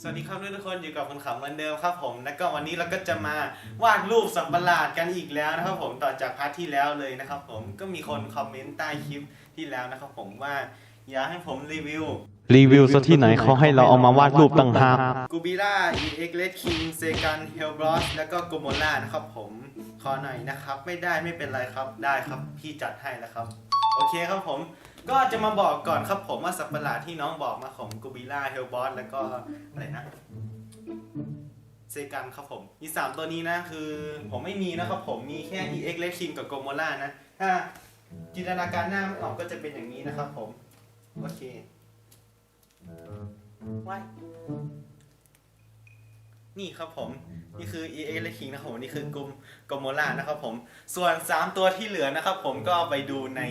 สวัสดีครับทุกคนอยู่กับคนขับเหมือนเดิมครับผมแล้วก็วันนี้เราก็จะมาวาดรูปสัตว์ประหลาดกันอีกแล้วนะครับผมต่อจากพาร์ทที่แล้วเลยนะครับผมก็มีคนคอมเมนต์ใต้คลิปที่แล้วนะครับผมว่าอยากให้ผมรีวิว รีวิวซะที่ไหนเขาให้เราเอามาวาดรูปต่างหากกูบิล่า EX Red King เซกันเฮลบรอสแล้วก็โกโมล่านะครับผมขอหน่อยนะครับ ไม่ได้ไม่เป็นไรครับได้ครับพี่จัดให้แล้วครับ โอเคครับผม ก็จะมาบอกก่อนครับผมว่าสัตว์ประหลาดที่น้องบอกมาของกูบิล่าเฮลบอสแล้วก็อะไรนะเซกันครับผมมีสามตัวนี้นะคือ ผมไม่มีนะครับผมมีแค่ EX Red King กับโกโมล่านะ ถ้าจินตนาการหน้าไม่ออกก็จะเป็นอย่างนี้นะครับผม โอเคไว้ นี่ครับผม นี่คือ EA และ King นะครับผมนี่คือกลุ่มกโมล่านะครับผม ส่วน 3 ตัวที่เหลือนะครับผมก็ไปดูใน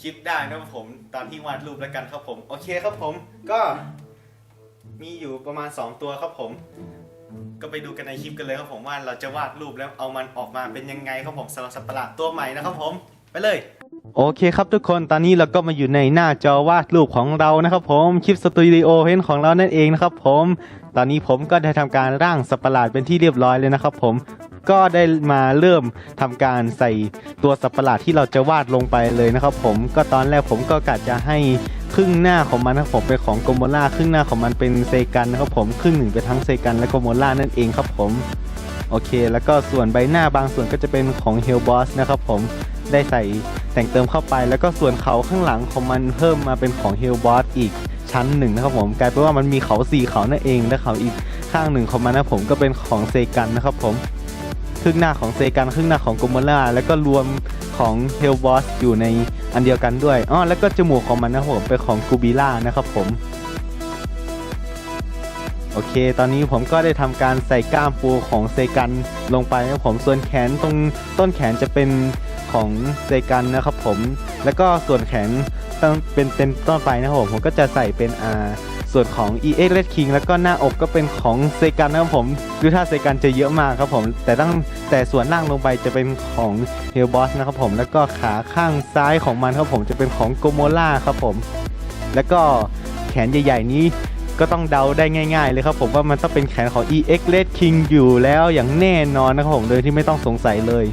คลิปได้นะครับผมตอนที่วาดรูปแล้วกันครับผมโอเคครับผมก็มีอยู่ประมาณ 2 ตัวครับผม ก็ไปดูกันในคลิปกันเลยครับผมว่าเราจะวาดรูปแล้วเอามันออกมาเป็นยังไงครับผมสำหรับสัตว์ประหลาดตัวใหม่นะครับผมไปเลย โอเคครับทุกคนตอนนี้เราก็มาอยู่ในหน้าจอวาดรูปของเรานะครับผมคลิปสตูดิโอเพนของเรานั่นเองนะครับผมตอนนี้ผมก็ได้ทำการร่างสัประหลาดเป็นที่เรียบร้อยเลยนะครับผมก็ได้มาเริ่มทำการใส่ตัวสัประหลาดที่เราจะวาดลงไปเลยนะครับผมก็ตอนแรกผมก็กะจะให้ครึ่งหน้าของมันนะครับผมเป็นของโกโมล่าครึ่งหน้าของมันเป็นเซกันนะครับผมครึ่งหนึ่งเป็นทั้งเซกันและโกโมล่านั่นเองครับผมโอเค แล้วก็ส่วนใบหน้าบางส่วนก็จะเป็นของเฮลบอสนะครับผม ได้ใส่แต่งเติมเข้าไป แล้วก็ส่วนเขาข้างหลังของมันเพิ่มมาเป็นของเฮลบอสอีกชั้นหนึ่งนะครับผมกลายเป็นว่ามันมีเขาสี่เขานั่นเองและเขาอีกข้างหนึ่งของมันนะผมก็เป็นของเซกันนะครับผมครึ่งหน้าของเซกันครึ่งหน้าของโกโมล่าแล้วก็รวมของเฮลบอสอยู่ในอันเดียวกันด้วยอ๋อแล้วก็จมูกของมันนะครับผมเป็นของกูบิล่านะครับผมโอเค ตอนนี้ผมก็ได้ทำการใส่กล้ามปูของเซกันลงไปนะผมส่วนแขนตรงต้นแขนจะเป็น ของเซกันนะครับผม แล้วก็ส่วนแขนต้องเป็นเต็มต้นไปนะครับผมผมก็จะใส่เป็นอ่าส่วนของ EX Red King แล้วก็หน้าอกก็เป็นของเซกันนะครับผมดูท่าเซกันจะเยอะมากครับผม แต่ตั้งแต่ส่วนล่างลงไปจะเป็นของเฮลบอสนะครับผมแล้วก็ขาข้างซ้ายของมันครับผมจะเป็นของโกโมล่าครับผม แล้วก็แขนใหญ่ๆนี้ก็ต้องเดาได้ง่าย ๆ เลยครับผมว่ามันต้องเป็นแขนของ EX Red King อยู่แล้วอย่างแน่นอนนะครับผมโดยที่ไม่ต้องสงสัยเลย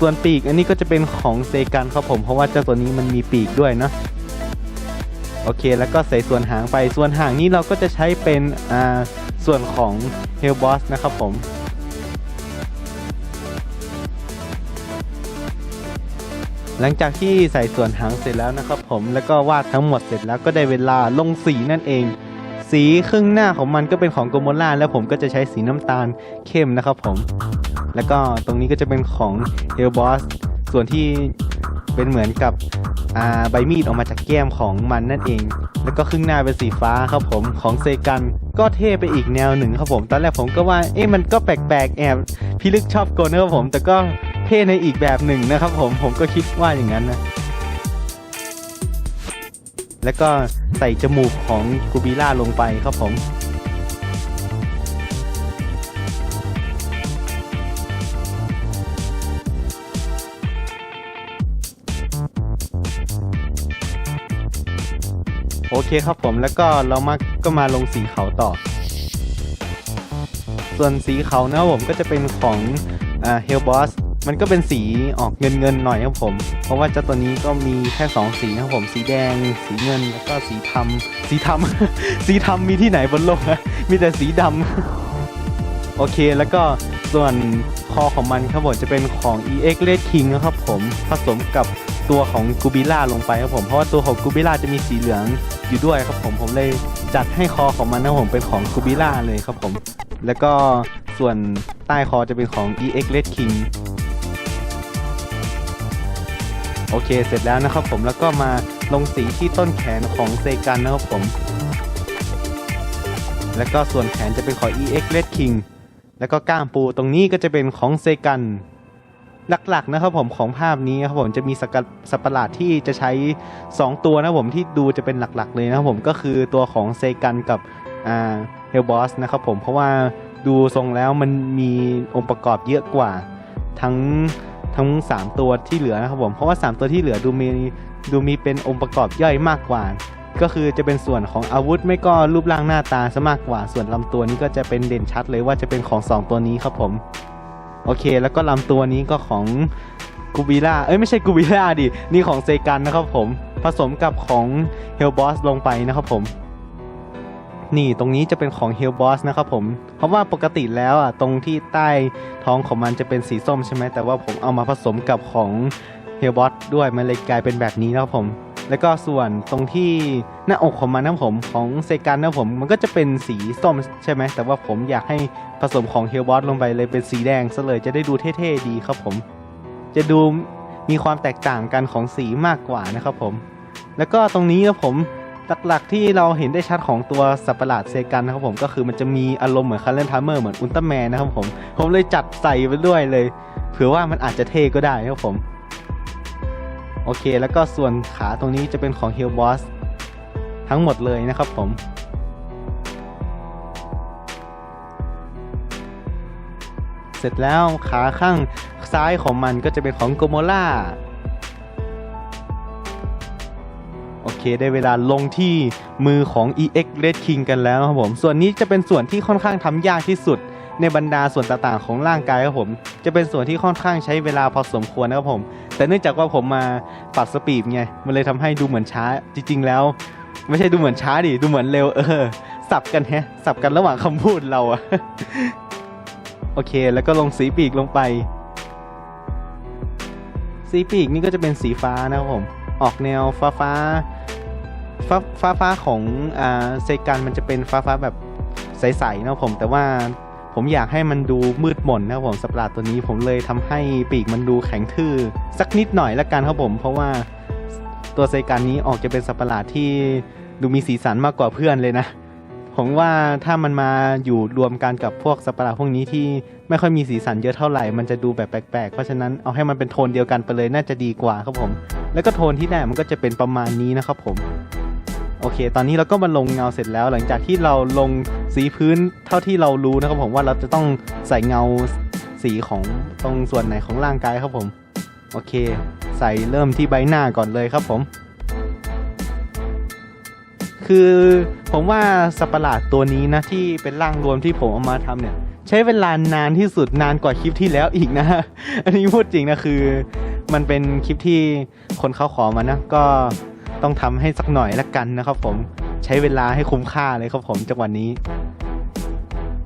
ส่วนปีกอันนี้ก็จะเป็นของเซกันครับผมเพราะว่าเจ้าตัวนี้มันมีปีกด้วยเนาะโอเค แล้วก็ใส่ส่วนหางไปส่วนหางนี้เราก็จะใช้เป็นอ่าส่วนของ Hellboss นะครับผมหลังจากที่ใส่ส่วนหางเสร็จแล้วนะครับผมแล้วก็วาดทั้งหมดเสร็จแล้วก็ได้เวลาลงสีนั่นเอง สีครึ่งหน้าของมันก็เป็นของโกโมล่าแล้วผมก็จะใช้สีน้ำตาลเข้มนะครับผม แล้วก็ตรงนี้ก็จะเป็นของเฮลบอสส่วนที่เป็นเหมือนกับใบมีดออกมาจากแก้มของมันนั่นเอง แล้วก็ครึ่งหน้าเป็นสีฟ้าครับผมของเซกันก็เท่ไปอีกแนวหนึ่งครับผม ตอนแรกผมก็ว่าเอ๊ะมันก็แปลกๆแอบพี่ลึกชอบโกนนะครับผม แต่ก็เท่ในอีกแบบหนึ่งนะครับผมผมก็คิดว่าอย่างนั้นนะแล้วก็ใส่จมูกของกูบิล่าลงไปครับผม โอเคครับผมแล้วก็เรามาก็มาลงสีเขาต่อ ส่วนสีเขานะผมก็จะเป็นของเฮลบอสมันก็เป็นสีออกเงินเงินหน่อยครับผม เพราะว่าเจ้าตัวนี้ก็มีแค่ 2 สีนะครับผม สีแดง สีเงิน แล้วก็สีทำสีทำสีทำมีที่ไหนบนโลกนะมีแต่สีดำโอเคแล้วก็ส่วนคอของมันครับผมจะเป็นของ EX Red King นะครับผมผสมกับ ตัวของกูบิล่าลงไปครับผมเพราะว่าตัวของกูบิล่าจะมีสีเหลืองอยู่ด้วยครับผมผมเลยจัดให้คอของมันนะครับผมเป็นของกูบิล่าเลยครับผม แล้วก็ส่วนใต้คอจะเป็นของ EX Red King โอเคเสร็จแล้วนะครับผมแล้วก็มาลงสีที่ต้นแขนของเซกันนะครับผม แล้วก็ส่วนแขนจะเป็นของ EX Red King แล้วก็ก้ามปูตรงนี้ก็จะเป็นของเซกัน หลักๆนะครับผมของภาพนี้ครับผมจะมีสกัดสัตว์ประหลาดที่จะใช้ 2 ตัวนะครับผมที่ดูจะเป็นหลักๆ เลยนะครับผมก็คือตัวของเซกันกับอ่าเฮลบอสนะครับผมเพราะว่าดูทรงแล้วมันมีองค์ประกอบเยอะกว่าทั้งทั้ง 3 ตัวที่เหลือนะครับผมเพราะว่า 3 ตัวที่เหลือดูมีดูมีเป็นองค์ประกอบย่อยมากกว่า ก็คือจะเป็นส่วนของอาวุธไม่ก็รูปร่างหน้าตาซะมากกว่า ส่วนลำตัวนี้ก็จะเป็นเด่นชัดเลยว่าจะเป็นของสองตัวนี้ครับผม โอเค แล้วก็ลำตัวนี้ก็ของกูบิล่าเอ้ยไม่ใช่กูบิล่าดิ นี่ของเซกันนะครับผม ผสมกับของเฮลบอสลงไปนะครับผม นี่ตรงนี้จะเป็นของเฮลบอสนะครับผม เพราะว่าปกติแล้วอะตรงที่ใต้ท้องของมันจะเป็นสีส้มใช่ไหมแต่ว่าผมเอามาผสมกับของเฮลบอสด้วยมันเลยกลายเป็นแบบนี้นะครับผม แล้วก็ส่วนตรงที่หน้าอกของมันนะผมของเซกันนะผมมันก็จะเป็นสีส้มใช่ไหมแต่ว่าผมอยากให้ผสมของเฮลบอสลงไปเลยเป็นสีแดงซะเลยจะได้ดูเท่ๆดีครับผม จะดูมีความแตกต่างกันของสีมากกว่านะครับผม แล้วก็ตรงนี้นะผมหลักๆที่เราเห็นได้ชัดของตัวสัตว์ปหลาดเซกันนะครับผมก็คือมันจะมีอารมณ์เหมือนคาร์เลนทามเมอร์เหมือนอุลตร้าแมนนะครับผม ผมเลยจัดใส่ไปด้วยเลย เผื่อว่ามันอาจจะเท่ก็ได้ครับผม โอเค แล้วก็ส่วนขาตรงนี้จะเป็นของเฮลบอสทั้งหมดเลยนะครับผม เสร็จแล้วขาข้างซ้ายของมันก็จะเป็นของโกโมล่าโอเค ได้เวลาลงที่มือของ EX Red King กันแล้วครับผม ส่วนนี้จะเป็นส่วนที่ค่อนข้างทำยากที่สุดในบรรดาส่วนต่างๆของร่างกายครับผม จะเป็นส่วนที่ค่อนข้างใช้เวลาพอสมควรนะครับผม แต่เนื่องจากว่าผมมาปรับสปีดไง มันเลยทำให้ดูเหมือนช้า จริง ๆ แล้ว ไม่ใช่ดูเหมือนช้าดิ ดูเหมือนเร็ว เออ สับกันแฮะ สับกันระหว่างคำพูดเราอะโอเค แล้วก็ลงสีปีกลงไป สีปีกนี่ก็จะเป็นสีฟ้านะครับผม ออกแนวฟ้าฟ้าฟ้าฟ้าฟ้าของอ่าเซกันมันจะเป็นฟ้าฟ้าแบบใสๆนะครับผม แต่ว่า ผมอยากให้มันดูมืดมนนะครับผมสัตว์ประหลาดตัวนี้ผมเลยทำให้ปีกมันดูแข็งทื่อสักนิดหน่อยละกันครับผม เพราะว่าตัวเซกันนี้ออกจะเป็นสัตว์ประหลาดที่ดูมีสีสันมากกว่าเพื่อนเลยนะ ผมว่าถ้ามันมาอยู่รวมกันกับพวกสัตว์ปหลาดพวกนี้ที่ไม่ค่อยมีสีสันเยอะเท่าไหร่มันจะดูแบบแปลกๆ เพราะฉะนั้นเอาให้มันเป็นโทนเดียวกันไปเลยน่าจะดีกว่าครับผม แล้วก็โทนที่ได้มันก็จะเป็นประมาณนี้นะครับผมโอเค ตอนนี้เราก็มาลงเงาเสร็จแล้ว หลังจากที่เราลง สีพื้นเท่าที่เรารู้นะครับผมว่าเราจะต้องใส่เงาสีของตรงส่วนไหนของร่างกายครับผม โอเค ใส่เริ่มที่ใบหน้าก่อนเลยครับผม คือผมว่าสัตว์ประหลาดตัวนี้นะที่เป็นร่างรวมที่ผมเอามาทำเนี่ย ใช้เวลานานที่สุดนานกว่าคลิปที่แล้วอีกนะ อันนี้พูดจริงนะคือ มันเป็นคลิปที่คนเขาขอมานะ ก็ต้องทำให้สักหน่อยละกันนะครับผม ใช้เวลาให้คุ้มค่าเลยครับผมจังหวะนี้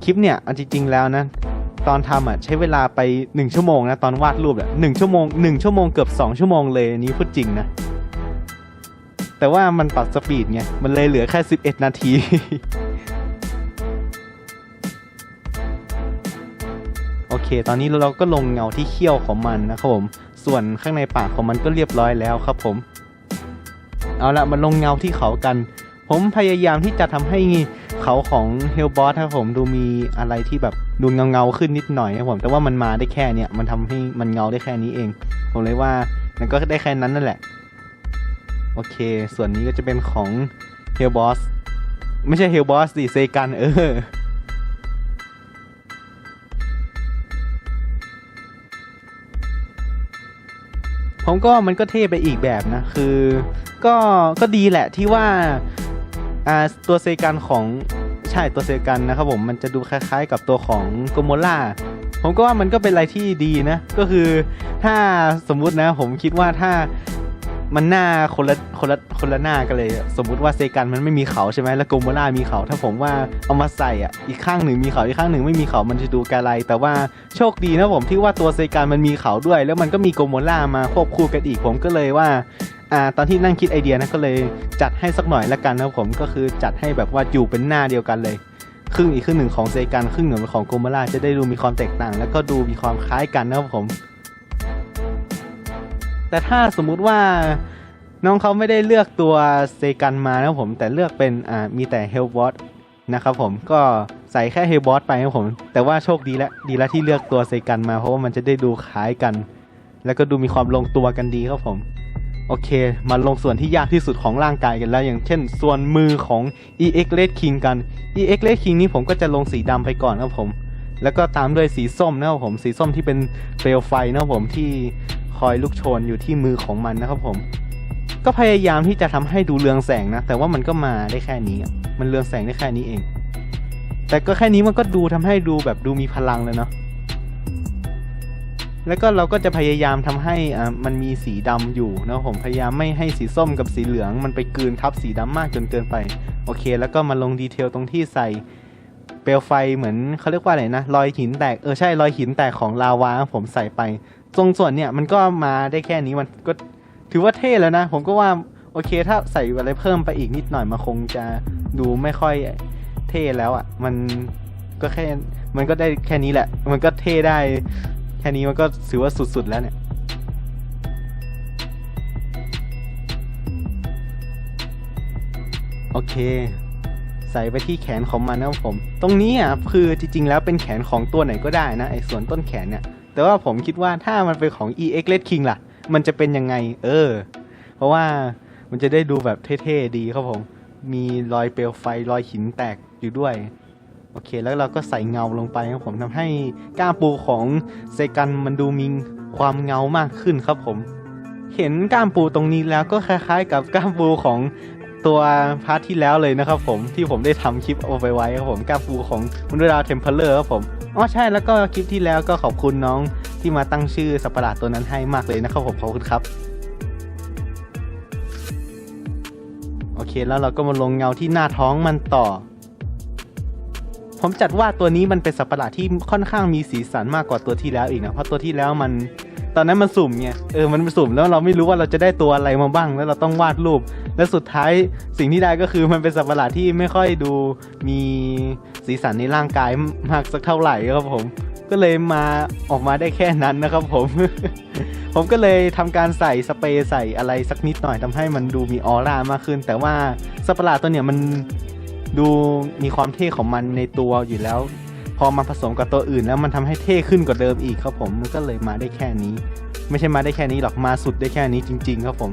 คลิปเนี่ยเอาจริงๆแล้วนะ ตอนทำอะใช้เวลาไป 1 ชั่วโมงนะตอนวาดรูปอะหนึ่งชั่วโมง1ชั่วโมงเกือบ 2 ชั่วโมงเลยนนี้พูดจริงนะ แต่ว่ามันปรับสปีดไงมันเลยเหลือแค่ 11 นาทีโอเค ตอนนี้เราก็ลงเงาที่เขี้ยวของมันนะครับผม ส่วนข้างในปากของมันก็เรียบร้อยแล้วครับผม เอาละมาลงเงาที่เขากัน ผมพยายามที่จะทำให้เขาของเฮลบอสครับผมดูมีอะไรที่แบบดูเงาเงาขึ้นนิดหน่อยครับผมแต่ว่ามันมาได้แค่เนี่ยมันทำให้มันเงาได้แค่นี้เอง ผมเลยว่ามันก็ได้แค่นั้นนั่นแหละ โอเค ส่วนนี้ก็จะเป็นของเฮลบอสไม่ใช่เฮลบอสสิเซกันเออผมก็มันก็เท่ไปอีกแบบนะ คือ ก็ก็ดีแหละที่ว่า อ่าตัวเซกันของใช่ตัวเซกันนะครับผมมันจะดูคล้ายๆ กับตัวของโกโมล่าผมก็ว่ามันก็เป็นอะไรที่ดีนะ ก็คือถ้าสมมุตินะ ผมคิดว่าถ้ามันหน้าคนละคนละคนละหน้ากันเลย สมมุติว่าเซกันมันไม่มีเขาใช่ไหมแล้วโกโมล่ามีเขา ถ้าผมว่าเอามาใส่อะอีกข้างหนึ่งมีเขาอีกข้างหนึ่งไม่มีเขามันจะดูกะไร แต่ว่าโชคดีนะผมที่ว่าตัวเซกันมันมีเขาด้วย แล้วมันก็มีโกโมล่ามาควบคู่กันอีกผมก็เลยว่า อ่าตอนที่นั่งคิดไอเดียนะก็เลยจัดให้สักหน่อยละกันนะครับผมก็คือจัดให้แบบว่าอยู่เป็นหน้าเดียวกันเลยครึ่งอีกครึ่งหนึ่งของเซกันครึ่งหนึ่งของโกมาล่าจะได้ดูมีความแตกต่าง แล้วก็ดูมีความคล้ายกันนะครับผม แต่ถ้าสมมุติว่าน้องเขาไม่ได้เลือกตัวเซกันมานะครับผม แต่เลือกเป็นอ่ามีแต่เฮลบอสนะครับผมก็ใส่แค่เฮลบอสไปนะครับผม แต่ว่าโชคดีแล้วดีแล้วที่เลือกตัวเซกันมาเพราะว่ามันจะได้ดูคล้ายกัน แล้วก็ดูมีความลงตัวกันดีครับผม โอเค มาลงส่วนที่ยากที่สุดของร่างกายกันแล้ว อย่างเช่น ส่วนมือของ EX Red King กัน EX Red King นี้ผมก็จะลงสีดำไปก่อนนะครับผม แล้วก็ตามด้วยสีส้มนะครับผม สีส้มที่เป็นเปลวไฟนะครับผมที่คอยลุกโชนอยู่ที่มือของมันนะครับผม ก็พยายามที่จะทำให้ดูเรืองแสงนะ แต่ว่ามันก็มาได้แค่นี้ มันเรืองแสงได้แค่นี้เอง แต่ก็แค่นี้มันก็ดูทำให้ดูแบบดูมีพลังเลยเนาะ แล้วก็เราก็จะพยายามทำให้อ่ามันมีสีดำอยู่นะผมพยายามไม่ให้สีส้มกับสีเหลือง มันไปกลืนทับสีดำมากจนเกินไป โอเค แล้วก็มาลงดีเทลตรงที่ใส่เปลวไฟเหมือนเขาเรียกว่าอะไรนะรอยหินแตกเออใช่รอยหินแตกของลาวาผมใส่ไปตรงส่วนเนี่ยมันก็มาได้แค่นี้มันก็ถือว่าเท่แล้วนะ ผมก็ว่าโอเคถ้าใส่อะไรเพิ่มไปอีกนิดหน่อยมันคงจะดูไม่ค่อยเท่แล้วอะ่ะ มันก็แค่มันก็ได้แค่นี้แหละ มันก็เท่ได้ แค่นี้มันก็ถือว่าสุด ๆ แล้วเนี่ย โอเค ใส่ไปที่แขนของมันนะครับผม ตรงนี้อะคือจริง ๆ แล้วเป็นแขนของตัวไหนก็ได้นะ ไอ้ส่วนต้นแขนเนี่ย แต่ว่าผมคิดว่าถ้ามันเป็นของ EX Red King ล่ะ มันจะเป็นยังไง เออ เพราะว่ามันจะได้ดูแบบเท่ ๆ ดีครับผม มีรอยเปลวไฟรอยหินแตกอยู่ด้วย โอเค แล้วเราก็ใส่เงาลงไปครับผมทำให้ก้ามปูของเซกันมันดูมีความเงามากขึ้นครับผม เห็นก้ามปูตรงนี้แล้วก็คล้ายๆ กับก้ามปูของตัวพาร์ทที่แล้วเลยนะครับผมที่ผมได้ทำคลิปเอาไปไว้ครับผมก้ามปูของมุนดาเทมเพลเลอร์ครับผมอ๋อใช่แล้วก็คลิปที่แล้วก็ขอบคุณน้องที่มาตั้งชื่อสัประหลาดตัวนั้นให้มากเลยนะครับผมขอบคุณครับโอเคแล้วเราก็มาลงเงาที่หน้าท้องมันต่อ ผมจัดว่าตัวนี้มันเป็นสัตว์ประหลาดที่ค่อนข้างมีสีสันมากกว่าตัวที่แล้วอีกนะเพราะตัวที่แล้วมันตอนนั้นมันสุ่มไงเออมันสุ่มแล้วเราไม่รู้ว่าเราจะได้ตัวอะไรมาบ้าง แล้วเราต้องวาดรูป แล้วสุดท้ายสิ่งที่ได้ก็คือมันเป็นสัตว์ประหลาดที่ไม่ค่อยดูมีสีสันในร่างกายมากสักเท่าไหร่ครับผม ก็เลยมาออกมาได้แค่นั้นนะครับผม ผมก็เลยทำการใส่สเปรย์ใส่อะไรสักนิดหน่อยทำให้มันดูมีออร่ามากขึ้น แต่ว่าสัตว์ประหลาดตัวเนี้ยมัน ดูมีความเท่ของมันในตัวอยู่แล้ว พอมาผสมกับตัวอื่นแล้วมันทำให้เท่ขึ้นกว่าเดิมอีกครับผมมันก็เลยมาได้แค่นี้ ไม่ใช่มาได้แค่นี้หรอกมาสุดได้แค่นี้จริง ๆ ครับผม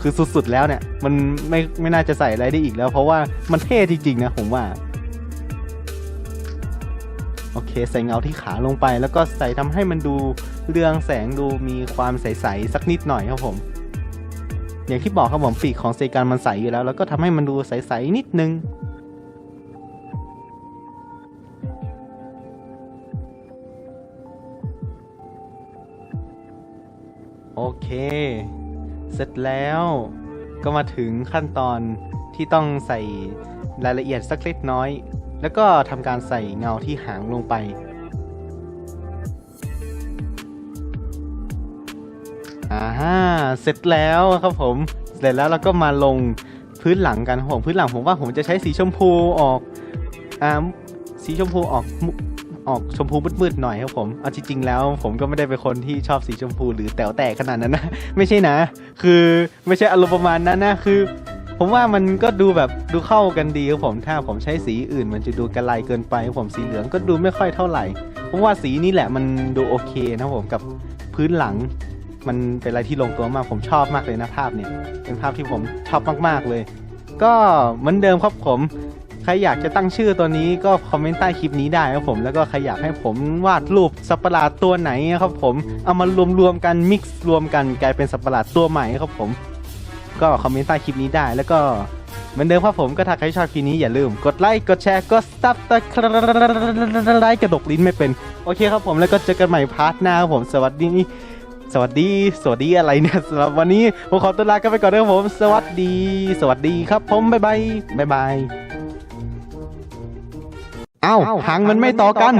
คือสุดๆแล้วเนี่ย มันไม่ไม่น่าจะใส่อะไรได้อีกแล้ว เพราะว่ามันเท่จริงๆนะผมว่าโอเคใส่เงาที่ขาลงไป แล้วก็ใส่ทำให้มันดูเรืองแสงดูมีความใสๆสักนิดหน่อยครับผม อย่างที่บอกครับผมปีกของเซกันมันใสอยู่แล้ว แล้วก็ทำให้มันดูใสๆนิดนึง เค เสร็จแล้วก็มาถึงขั้นตอนที่ต้องใส่รายละเอียดสักเล็กน้อย แล้วก็ทำการใส่เงาที่หางลงไป อ่าฮะเสร็จแล้วครับผม เสร็จแล้วเราก็มาลงพื้นหลังกันผมพื้นหลังผมว่าผมจะใช้สีชมพูออก อ่า สีชมพูออก ออกชมพูมืดๆหน่อยครับผม เอาจริงๆแล้ว ผมก็ไม่ได้เป็นคนที่ชอบสีชมพูหรือแต๋วแตกขนาดนั้นนะ ไม่ใช่นะ คือไม่ใช่อารมณ์ประมาณนั้นนะ คือ ผมว่ามันก็ดูแบบดูเข้ากันดีครับผม ถ้าผมใช้สีอื่น มันจะดูกระไรเกินไปครับผมสีเหลืองก็ดูไม่ค่อยเท่าไหร่ ผมว่าสีนี้แหละมันดูโอเคนะผมกับพื้นหลัง มันเป็นอะไรที่ลงตัวมาก ผมชอบมากเลยนะภาพเนี่ย เป็นภาพที่ผมชอบมากๆเลย ก็เหมือนเดิมครับผม ใครอยากจะตั้งชื่อตัวนี้ก็คอมเมนต์ใต้คลิปนี้ได้ครับผมแล้วก็ใครอยากให้ผมวาดรูปสัตว์ปะหลาดตัวไหนครับผมเอามารวมๆกันมิกซ์รวมกันกลายเป็นสัตว์ปะหลาดตัวใหม่ครับผม ก็คอมเมนต์ใต้คลิปนี้ได้แล้วก็เหมือนเดิมครับผมก็ถ้าใครชอบคลิปนี้อย่าลืมกดไลค์กดแชร์กดซับตะไคร้กระดกลิ้นไม่เป็นโอเคครับผมแล้วก็เจอกันใหม่พาร์ทหน้าครับผมสวัสดีสวัสดี สวัสดีอะไรเนี่ยสำหรับวันนี้ผมขอตัวลากันไปก่อนนะครับผม สวัสดี สวัสดีครับผม บ๊ายบาย บ๊ายบาย เอ้าหางมันไม่ต่อกัน